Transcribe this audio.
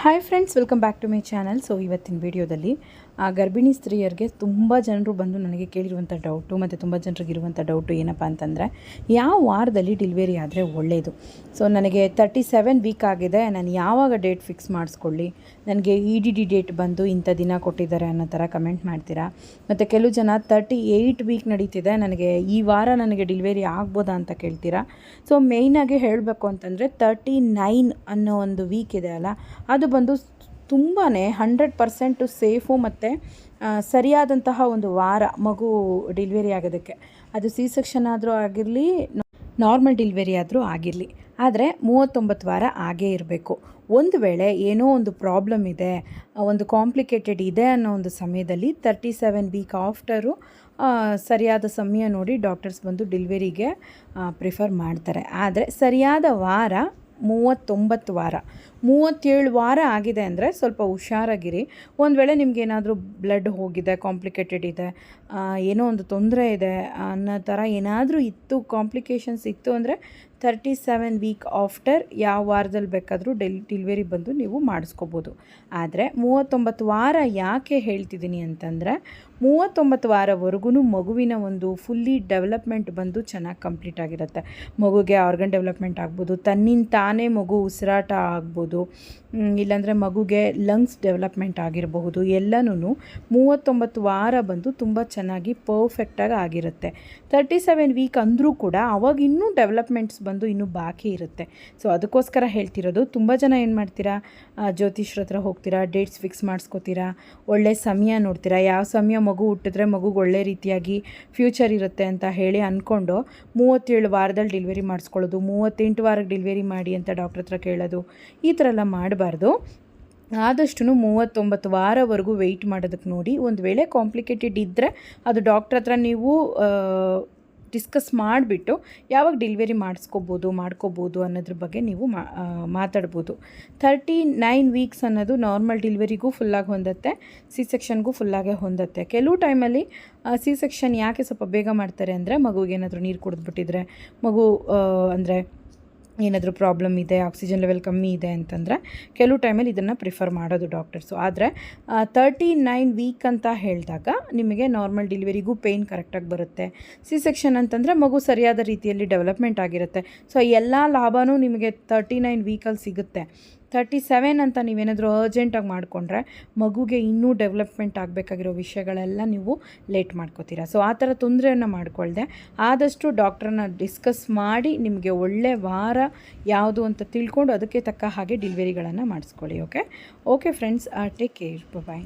Hi friends welcome back to my channel so ಇವತ್ತಿನ ವಿಡಿಯೋದಲ್ಲಿ ಆ ಗರ್ಭಿಣಿ ಸ್ತ್ರೀಯರಿಗೆ ತುಂಬ ಜನರು ಬಂದು ನನಗೆ ಕೇಳಿರುವಂಥ ಡೌಟು ಮತ್ತು ತುಂಬ ಜನರಿಗೆ ಇರುವಂಥ ಡೌಟು ಏನಪ್ಪ ಅಂತಂದರೆ, ಯಾವ ವಾರದಲ್ಲಿ ಡಿಲಿವರಿ ಆದರೆ ಒಳ್ಳೆಯದು ಸೊ ನನಗೆ ತರ್ಟಿ ಸೆವೆನ್ ವೀಕ್ ಆಗಿದೆ, ನಾನು ಯಾವಾಗ ಡೇಟ್ ಫಿಕ್ಸ್ ಮಾಡಿಸ್ಕೊಳ್ಳಿ? ನನಗೆ ಇ ಡಿ ಡಿ ಡೇಟ್ ಬಂದು ಇಂಥ ದಿನ ಕೊಟ್ಟಿದ್ದಾರೆ ಅನ್ನೋ ಥರ ಕಮೆಂಟ್ ಮಾಡ್ತೀರಾ? ಮತ್ತು ಕೆಲವು ಜನ ತರ್ಟಿ ಏಯ್ಟ್ ವೀಕ್ ನಡೀತಿದೆ, ನನಗೆ ಈ ವಾರ ನನಗೆ ಡಿಲಿವರಿ ಆಗ್ಬೋದಾ ಅಂತ ಕೇಳ್ತೀರಾ? ಸೊ ಮೇಯ್ನಾಗಿ ಹೇಳಬೇಕು ಅಂತಂದರೆ ತರ್ಟಿ ನೈನ್ ಅನ್ನೋ ಒಂದು ವೀಕ್ ಇದೆ ಅಲ್ಲ, ಅದು ಬಂದು ತುಂಬಾ ಹಂಡ್ರೆಡ್ ಪರ್ಸೆಂಟು ಸೇಫು ಮತ್ತು ಸರಿಯಾದಂತಹ ಒಂದು ವಾರ ಮಗು ಡೆಲಿವರಿ ಆಗೋದಕ್ಕೆ. ಅದು ಸಿ ಸೆಕ್ಷನ್ ಆದರೂ ಆಗಿರಲಿ, ನಾರ್ಮಲ್ ಡೆಲಿವರಿ ಆದರೂ ಆಗಿರಲಿ. ಆದರೆ ಮೂವತ್ತೊಂಬತ್ತು ವಾರ ಆಗೇ ಇರಬೇಕು. ಒಂದು ವೇಳೆ ಏನೋ ಒಂದು ಪ್ರಾಬ್ಲಮ್ ಇದೆ, ಒಂದು ಕಾಂಪ್ಲಿಕೇಟೆಡ್ ಇದೆ ಅನ್ನೋ ಒಂದು ಸಮಯದಲ್ಲಿ ತರ್ಟಿ ಸೆವೆನ್ ವೀಕ್ ಆಫ್ಟರು ಸರಿಯಾದ ಸಮಯ ನೋಡಿ ಡಾಕ್ಟರ್ಸ್ ಬಂದು ಡೆಲಿವರಿಗೆ ಪ್ರಿಫರ್ ಮಾಡ್ತಾರೆ. ಆದರೆ ಸರಿಯಾದ ವಾರ ಮೂವತ್ತೊಂಬತ್ತು ವಾರ. ಮೂವತ್ತೇಳು ವಾರ ಆಗಿದೆ ಅಂದರೆ ಸ್ವಲ್ಪ ಹುಷಾರಾಗಿರಿ. ಒಂದು ವೇಳೆ ನಿಮಗೇನಾದರೂ ಬ್ಲಡ್ ಹೋಗಿದೆ ಕಾಂಪ್ಲಿಕೇಟೆಡ್ ಇದೆ ಏನೋ ಒಂದು ತೊಂದರೆ ಇದೆ ಅನ್ನೋ ಥರ ಏನಾದರೂ ಇತ್ತು ಕಾಂಪ್ಲಿಕೇಶನ್ಸ್ ಇತ್ತು ಅಂದರೆ ತರ್ಟಿ ಸೆವೆನ್ ವೀಕ್ ಆಫ್ಟರ್ ಯಾವ ವಾರದಲ್ಲಿ ಬೇಕಾದರೂ ಡೆಲ್ ಡೆಲಿವರಿ ಬಂದು ನೀವು ಮಾಡಿಸ್ಕೋಬೋದು. ಆದರೆ ಮೂವತ್ತೊಂಬತ್ತು ವಾರ ಯಾಕೆ ಹೇಳ್ತಿದ್ದೀನಿ ಅಂತಂದರೆ ಮೂವತ್ತೊಂಬತ್ತು ವಾರವರೆಗೂ ಮಗುವಿನ ಒಂದು ಫುಲ್ಲಿ ಡೆವಲಪ್ಮೆಂಟ್ ಬಂದು ಚೆನ್ನಾಗಿ ಕಂಪ್ಲೀಟ್ ಆಗಿರುತ್ತೆ. ಮಗುಗೆ ಆರ್ಗನ್ ಡೆವಲಪ್ಮೆಂಟ್ ಆಗ್ಬೋದು, ತನ್ನಿಂದ ತಾನೇ ಮಗು ಉಸಿರಾಟ ಆಗ್ಬೋದು ಇಲ್ಲಾಂದರೆ ಮಗುಗೆ ಲಂಗ್ಸ್ ಡೆವಲಪ್ಮೆಂಟ್ ಆಗಿರಬಹುದು ಎಲ್ಲನೂ ಮೂವತ್ತೊಂಬತ್ತು ವಾರ ಬಂದು ತುಂಬ ಚೆನ್ನಾಗಿ ಪರ್ಫೆಕ್ಟಾಗಿ ಆಗಿರುತ್ತೆ. ತರ್ಟಿ ಸೆವೆನ್ ವೀಕ್ ಅಂದರೂ ಕೂಡ ಅವಾಗ ಇನ್ನೂ ಡೆವಲಪ್ಮೆಂಟ್ಸ್ ಬಂದು ಇನ್ನೂ ಬಾಕಿ ಇರುತ್ತೆ. ಸೊ ಅದಕ್ಕೋಸ್ಕರ ಹೇಳ್ತಿರೋದು, ತುಂಬ ಜನ ಏನು ಮಾಡ್ತೀರಾ? ಜ್ಯೋತಿಷ್ರ ಹತ್ರ ಹೋಗ್ತೀರಾ ಡೇಟ್ಸ್ ಫಿಕ್ಸ್ ಮಾಡಿಸ್ಕೋತೀರಾ, ಒಳ್ಳೆ ಸಮಯ ನೋಡ್ತೀರಾ? ಯಾವ ಸಮಯ ಮಗು ಹುಟ್ಟಿದ್ರೆ ಮಗುಗೆ ಒಳ್ಳೆ ರೀತಿಯಾಗಿ ಫ್ಯೂಚರ್ ಇರುತ್ತೆ ಅಂತ ಹೇಳಿ ಅಂದ್ಕೊಂಡು ಮೂವತ್ತೇಳು ವಾರದಲ್ಲಿ ಡೆಲಿವರಿ ಮಾಡಿಸ್ಕೊಳ್ಳೋದು, ಮೂವತ್ತೆಂಟು ವಾರಕ್ಕೆ ಡೆಲಿವರಿ ಮಾಡಿ ಅಂತ ಡಾಕ್ಟ್ರ್ ಹತ್ರ ಕೇಳೋದು, ಈ ಥರ ಎಲ್ಲ ಮಾಡಬಾರ್ದು. ಆದಷ್ಟು ಮೂವತ್ತೊಂಬತ್ತು ವಾರವರೆಗೂ ವೆಯ್ಟ್ ಮಾಡೋದಕ್ಕೆ ನೋಡಿ. ಒಂದು ವೇಳೆ ಕಾಂಪ್ಲಿಕೇಟೆಡ್ ಇದ್ದರೆ ಅದು ಡಾಕ್ಟ್ರ್ ಹತ್ರ ನೀವು ಡಿಸ್ಕಸ್ ಮಾಡಿಬಿಟ್ಟು ಯಾವಾಗ ಡೆಲಿವರಿ ಮಾಡಿಸ್ಕೋಬೋದು, ಮಾಡ್ಕೋಬೋದು ಅನ್ನೋದ್ರ ಬಗ್ಗೆ ನೀವು ಮಾತಾಡ್ಬೋದು. ತರ್ಟಿ ನೈನ್ ವೀಕ್ಸ್ ಅನ್ನೋದು ನಾರ್ಮಲ್ ಡೆಲಿವರಿಗೂ ಫುಲ್ಲಾಗಿ ಹೊಂದತ್ತೆ ಸಿ ಸೆಕ್ಷನ್ಗೂ ಫುಲ್ಲಾಗೆ ಹೊಂದತ್ತೆ. ಕೆಲವು ಟೈಮಲ್ಲಿ ಸಿ ಸೆಕ್ಷನ್ ಯಾಕೆ ಸ್ವಲ್ಪ ಬೇಗ ಮಾಡ್ತಾರೆ ಅಂದರೆ ಮಗುವಿಗೆ ಏನಾದರೂ ನೀರು ಕುಡಿದ್ಬಿಟ್ಟಿದ್ರೆ, ಮಗು ಅಂದರೆ ಏನಾದರೂ ಪ್ರಾಬ್ಲಮ್ ಇದೆ ಆಕ್ಸಿಜನ್ ಲೆವೆಲ್ ಕಮ್ಮಿ ಇದೆ ಅಂತಂದರೆ ಕೆಲವು ಟೈಮಲ್ಲಿ ಇದನ್ನು ಪ್ರಿಫರ್ ಮಾಡೋದು ಡಾಕ್ಟರ್ಸು ಆದರೆ ತರ್ಟಿ ನೈನ್ ವೀಕ್ ಅಂತ ಹೇಳಿದಾಗ ನಿಮಗೆ ನಾರ್ಮಲ್ ಡೆಲಿವರಿಗೂ ಪೇಯ್ನ್ ಕರೆಕ್ಟಾಗಿ ಬರುತ್ತೆ. ಸಿ ಸೆಕ್ಷನ್ ಅಂತಂದರೆ ಮಗು ಸರಿಯಾದ ರೀತಿಯಲ್ಲಿ ಡೆವಲಪ್ಮೆಂಟ್ ಆಗಿರುತ್ತೆ. ಸೊ ಎಲ್ಲ ಲಾಭವೂ ನಿಮಗೆ ತರ್ಟಿ ನೈನ್ ವೀಕಲ್ಲಿ ಸಿಗುತ್ತೆ. ತರ್ಟಿ ಸೆವೆನ್ ಅಂತ ನೀವೇನಾದರೂ ಅರ್ಜೆಂಟಾಗಿ ಮಾಡಿಕೊಂಡ್ರೆ ಮಗುಗೆ ಇನ್ನೂ ಡೆವಲಪ್ಮೆಂಟ್ ಆಗಬೇಕಾಗಿರೋ ವಿಷಯಗಳೆಲ್ಲ ನೀವು ಲೇಟ್ ಮಾಡ್ಕೋತೀರಾ. ಸೊ ಆ ಥರ ತೊಂದರೆಯನ್ನು ಮಾಡಿಕೊಳ್ಳದೆ ಆದಷ್ಟು ಡಾಕ್ಟ್ರನ್ನ ಡಿಸ್ಕಸ್ ಮಾಡಿ ನಿಮಗೆ ಒಳ್ಳೆ ವಾರ ಯಾವುದು ಅಂತ ತಿಳ್ಕೊಂಡು ಅದಕ್ಕೆ ತಕ್ಕ ಹಾಗೆ ಡಿಲಿವರಿಗಳನ್ನು ಮಾಡಿಸ್ಕೊಳ್ಳಿ, okay? Okay, friends take care. Bye